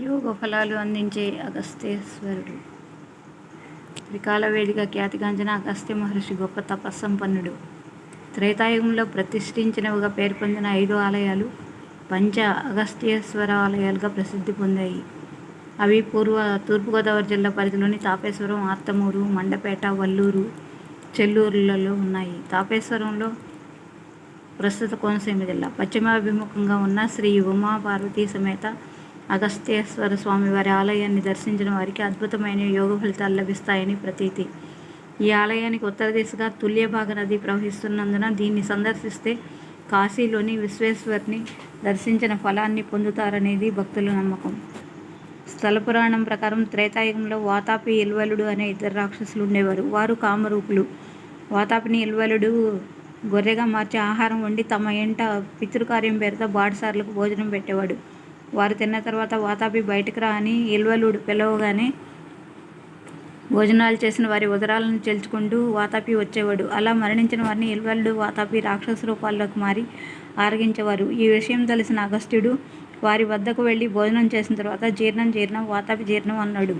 యోగ ఫలాలు అందించే అగస్త్యేశ్వరుడు త్రికాల వేదిక ఖ్యాతిగాంచిన అగస్త్య మహర్షి గొప్ప తపస్సంపన్నుడు. త్రేతాయుగంలో ప్రతిష్ఠించినవిగా పేరు పొందిన ఐదు ఆలయాలు పంచ అగస్త్యేశ్వర ఆలయాలుగా ప్రసిద్ధి పొందాయి. అవి పూర్వ తూర్పుగోదావరి జిల్లా పరిధిలోని తాపేశ్వరం ఆర్తమూరు మండపేట వల్లూరు చెల్లూరులలో ఉన్నాయి. తాపేశ్వరంలో ప్రస్తుత కోనసీమ జిల్లా. పశ్చిమాభిముఖంగా ఉన్న శ్రీ ఉమా పార్వతీ సమేత అగస్త్యేశ్వర స్వామి వారి ఆలయాన్ని దర్శించిన వారికి అద్భుతమైన యోగ ఫలితాలు లభిస్తాయని ప్రతీతి. ఈ ఆలయానికి ఉత్తర దిశగా తుల్యభాగ నది ప్రవహిస్తున్నందున దీన్ని సందర్శిస్తే కాశీలోని విశ్వేశ్వరిని దర్శించిన ఫలాన్ని పొందుతారనేది భక్తుల నమ్మకం. స్థల పురాణం ప్రకారం త్రేతాయుగంలో వాతాపి ఇల్వలుడు అనే ఇద్దరు రాక్షసులు ఉండేవారు. వారు కామరూపులు. వాతాపిని ఇల్వలుడు గొర్రెగా మార్చి ఆహారం వండి తమ ఇంట పితృకార్యం పేరుతో బాటసార్లకు భోజనం పెట్టేవాడు. వారు తిన్న తర్వాత వాతాపి బయటకు రా అని ఇల్వలుడు పిలవగానే భోజనాలు చేసిన వారి ఉదరాలను చెల్చుకుంటూ వాతాపి వచ్చేవాడు. అలా మరణించిన వారిని ఇల్వలుడు వాతాపి రాక్షస రూపాల్లోకి మారి ఆరగించేవారు. ఈ విషయం తెలిసిన అగస్త్యుడు వారి వద్దకు వెళ్ళి భోజనం చేసిన తర్వాత జీర్ణం జీర్ణం వాతాపి జీర్ణం అన్నాడు.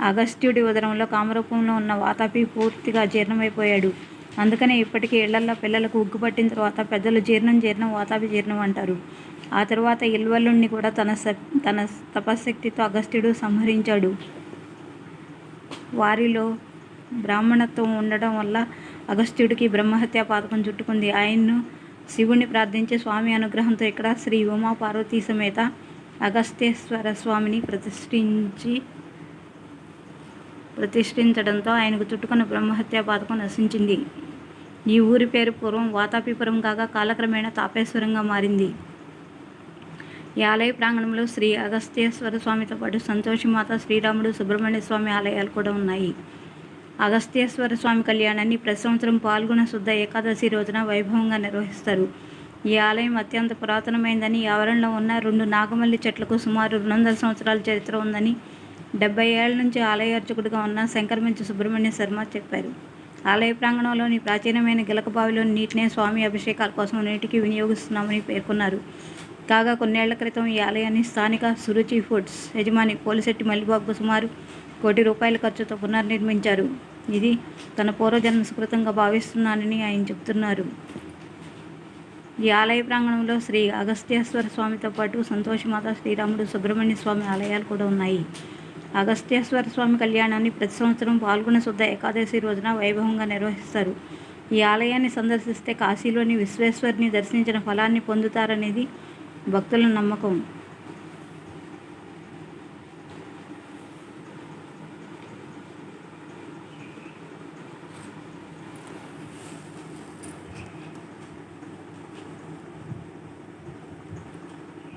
అగస్త్యుడి ఉదరంలో కామరూపంలో ఉన్న వాతాపి పూర్తిగా జీర్ణమైపోయాడు. అందుకనే ఇప్పటికీ ఇళ్ళల్లో పిల్లలకు ఉగ్గు పట్టిన తర్వాత పెద్దలు జీర్ణం జీర్ణం వాతాపి జీర్ణం అంటారు. ఆ తరువాత ఇల్వలుణ్ణి కూడా తన తన తపశ్శక్తితో అగస్త్యుడు సంహరించాడు. వారిలో బ్రాహ్మణత్వం ఉండడం వల్ల అగస్త్యుడికి బ్రహ్మహత్య పాతకం చుట్టుకుంది. ఆయన్ను శివుణ్ణి ప్రార్థించి స్వామి అనుగ్రహంతో ఇక్కడ శ్రీ ఉమా పార్వతీ సమేత అగస్త్యేశ్వర స్వామిని ప్రతిష్ఠించి ప్రతిష్ఠించడంతో ఆయనకు చుట్టుకున్న బ్రహ్మహత్య పాతకం నశించింది. ఈ ఊరి పేరు పూర్వం వాతాపిపురం కాగా కాలక్రమేణా తాపేశ్వరంగా మారింది. ఈ ఆలయ ప్రాంగణంలో శ్రీ అగస్త్యేశ్వర స్వామితో పాటు సంతోషిమాత శ్రీరాముడు సుబ్రహ్మణ్య స్వామి ఆలయాలు కూడా ఉన్నాయి. అగస్త్యేశ్వర స్వామి కళ్యాణాన్ని ప్రతి సంవత్సరం పాల్గొన శుద్ధ ఏకాదశి రోజున వైభవంగా నిర్వహిస్తారు. ఈ ఆలయం అత్యంత పురాతనమైందని ఆవరణలో ఉన్న రెండు నాగమల్లి చెట్లకు సుమారు రెండు వందల సంవత్సరాల చరిత్ర ఉందని డెబ్బై ఏళ్ళ నుంచి ఆలయ అర్చకుడిగా ఉన్న శంకరమంచి సుబ్రహ్మణ్య శర్మ చెప్పారు. ఆలయ ప్రాంగణంలోని ప్రాచీనమైన గిలకబావిలోని నీటినే స్వామి అభిషేకాల కోసం నీటికి వినియోగిస్తున్నామని పేర్కొన్నారు. కాగా కొన్నేళ్ళ క్రితం ఈ ఆలయాన్ని స్థానిక సురుచి ఫుడ్స్ యజమాని పోలిశెట్టి మల్లిబాబు సుమారు కోటి రూపాయల ఖర్చుతో పునర్నిర్మించారు. ఇది తన పూర్వజన్మ సుకృతంగా భావిస్తున్నానని ఆయన చెబుతున్నారు ఈ ఆలయ ప్రాంగణంలో శ్రీ అగస్త్యేశ్వర స్వామితో పాటు సంతోషమాత శ్రీరాముడు సుబ్రహ్మణ్య స్వామి ఆలయాలు కూడా ఉన్నాయి. అగస్త్యేశ్వర స్వామి కళ్యాణాన్ని ప్రతి సంవత్సరం పాల్గొన శుద్ధ ఏకాదశి రోజున వైభవంగా నిర్వహిస్తారు. ఈ ఆలయాన్ని సందర్శిస్తే కాశీలోని విశ్వేశ్వరిని దర్శించిన ఫలాన్ని పొందుతారనేది భక్తుల నమ్మకం.